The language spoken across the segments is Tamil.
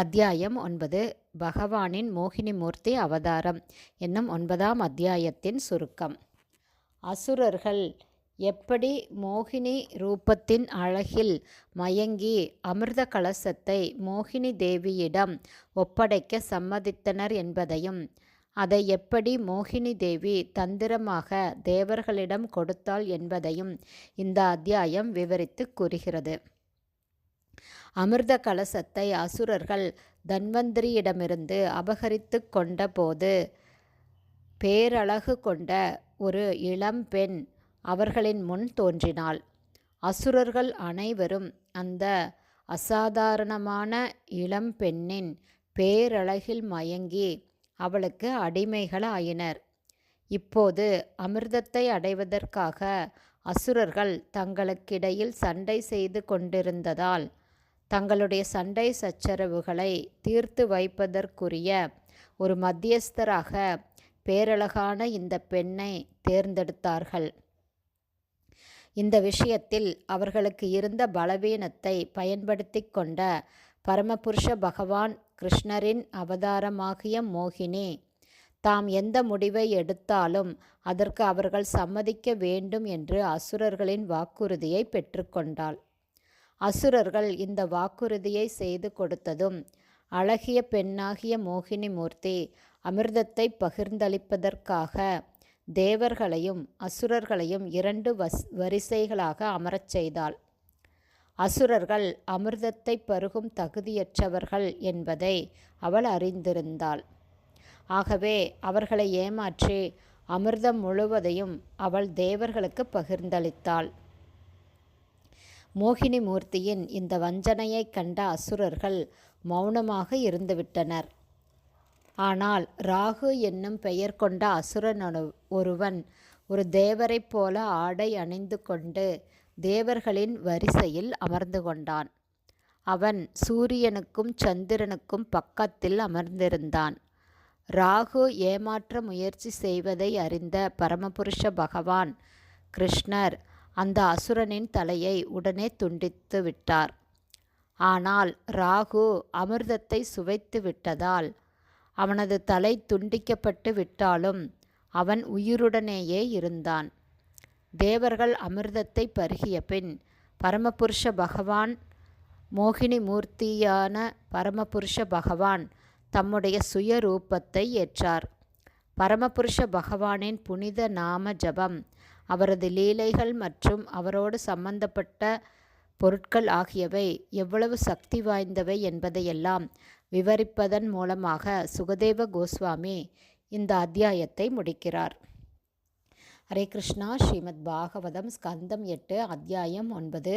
அத்தியாயம் ஒன்பது பகவானின் மோகினி மூர்த்தி அவதாரம் என்னும் ஒன்பதாம் அத்தியாயத்தின் சுருக்கம். அசுரர்கள் எப்படி மோகினி ரூபத்தின் அழகில் மயங்கி அமிர்த கலசத்தை மோகினி தேவியிடம் ஒப்படைக்க சம்மதித்தனர் என்பதையும் அதை எப்படி மோகினி தேவி தந்திரமாக தேவர்களிடம் கொடுத்தாள் என்பதையும் இந்த அத்தியாயம் விவரித்து கூறுகிறது. அமிர்த கலசத்தை அசுரர்கள் தன்வந்திரியிடமிருந்து அபகரித்து கொண்டபோது பேரழகு கொண்ட ஒரு இளம்பெண் அவர்களின் முன் தோன்றினாள். அசுரர்கள் அனைவரும் அந்த அசாதாரணமான இளம்பெண்ணின் பேரழகில் மயங்கி அவளுக்கு அடிமைகளாயினர். இப்போது அமிர்தத்தை அடைவதற்காக அசுரர்கள் தங்களுக்கிடையில் சண்டை செய்து கொண்டிருந்ததால் தங்களுடைய சண்டை சச்சரவுகளை தீர்த்து வைப்பதற்குரிய ஒரு மத்தியஸ்தராக பேரழகான இந்த பெண்ணை தேர்ந்தெடுத்தார்கள். இந்த விஷயத்தில் அவர்களுக்கு இருந்த பலவீனத்தை பயன்படுத்தி கொண்ட பரமபுருஷ பகவான் கிருஷ்ணரின் அவதாரமாகிய மோகினி தாம் எந்த முடிவை எடுத்தாலும் அதற்கு அவர்கள் சம்மதிக்க வேண்டும் என்று அசுரர்களின் வாக்குறுதியை பெற்றுக்கொண்டாள் அசுரர்கள் இந்த வாக்குறுதியை செய்து கொடுத்ததும் அழகிய பெண்ணாகிய மோகினி மூர்த்தி அமிர்தத்தை பகிர்ந்தளிப்பதற்காக தேவர்களையும் அசுரர்களையும் இரண்டு வஸ் வரிசைகளாக அமரச் செய்தாள். அசுரர்கள் அமிர்தத்தை பருகும் தகுதியற்றவர்கள் என்பதை அவள் அறிந்திருந்தாள். ஆகவே அவர்களை ஏமாற்றி அமிர்தம் முழுவதையும் அவள் தேவர்களுக்கு பகிர்ந்தளித்தாள். மோகினி மூர்த்தியின் இந்த வஞ்சனையை கண்ட அசுரர்கள் மௌனமாக இருந்துவிட்டனர். ஆனால் ராகு என்னும் பெயர் கொண்ட அசுரன் ஒருவன் ஒரு தேவரைப் போல ஆடை அணிந்து கொண்டு தேவர்களின் வரிசையில் அமர்ந்து கொண்டான். அவன் சூரியனுக்கும் சந்திரனுக்கும் பக்கத்தில் அமர்ந்திருந்தான். ராகு ஏமாற்ற முயற்சி செய்வதை அறிந்த பரமபுருஷ பகவான் கிருஷ்ணர் அந்த அசுரனின் தலையை உடனே துண்டித்து விட்டார். ஆனால் ராகு அமிர்தத்தை சுவைத்து விட்டதால் அவனது தலை துண்டிக்கப்பட்டு விட்டாலும் அவன் உயிருடனேயே இருந்தான். தேவர்கள் அமிர்தத்தை பருகிய பின் பரமபுருஷ பகவான் மோகினி மூர்த்தியான பரமபுருஷ பகவான் தம்முடைய சுய ரூபத்தை ஏற்றார். பரமபுருஷ பகவானின் புனித நாம ஜபம் அவரது லீலைகள் மற்றும் அவரோடு சம்பந்தப்பட்ட பொருட்கள் ஆகியவை எவ்வளவு சக்தி வாய்ந்தவை என்பதையெல்லாம் விவரிப்பதன் மூலமாக சுகதேவ கோஸ்வாமி இந்த அத்தியாயத்தை முடிக்கிறார். ஹரே கிருஷ்ணா ஸ்ரீமத் பாகவதம் ஸ்கந்தம் எட்டு அத்தியாயம் ஒன்பது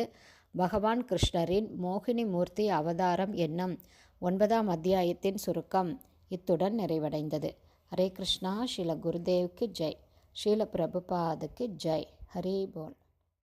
பகவான் கிருஷ்ணரின் மோகினி மூர்த்தி அவதாரம் என்னும் ஒன்பதாம் அத்தியாயத்தின் சுருக்கம் இத்துடன் நிறைவடைந்தது. ஹரே கிருஷ்ணா ஸ்ரீல குருதேவ்க்கு ஜெய். ஷீல பிரபுபாதுக்கு ஜெய். ஹரி போல்.